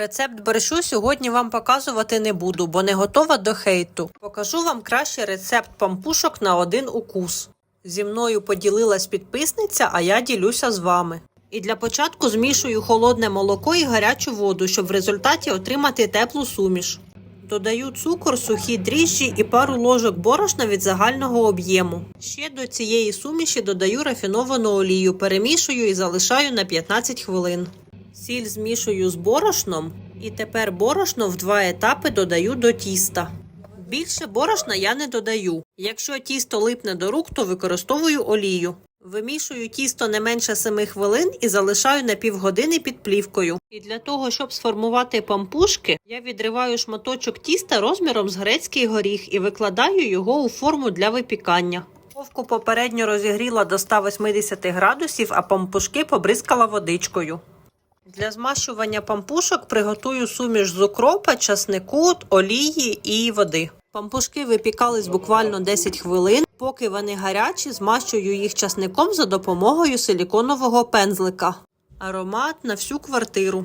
Рецепт борщу сьогодні вам показувати не буду, бо не готова до хейту. Покажу вам краще рецепт пампушок на один укус. Зі мною поділилась підписниця, а я ділюся з вами. І для початку змішую холодне молоко і гарячу воду, щоб в результаті отримати теплу суміш. Додаю цукор, сухі дріжджі і пару ложок борошна від загального об'єму. Ще до цієї суміші додаю рафіновану олію, перемішую і залишаю на 15 хвилин. Сіль змішую з борошном і тепер борошно в два етапи додаю до тіста. Більше борошна я не додаю. Якщо тісто липне до рук, то використовую олію. Вимішую тісто не менше 7 хвилин і залишаю на півгодини під плівкою. І для того, щоб сформувати пампушки, я відриваю шматочок тіста розміром з грецький горіх і викладаю його у форму для випікання. Вовку попередньо розігріла до 180 градусів, а пампушки побризкала водичкою. Для змащування пампушок приготую суміш з укропа, часнику, олії і води. Пампушки випікались буквально 10 хвилин. Поки вони гарячі, змащую їх часником за допомогою силіконового пензлика. Аромат на всю квартиру.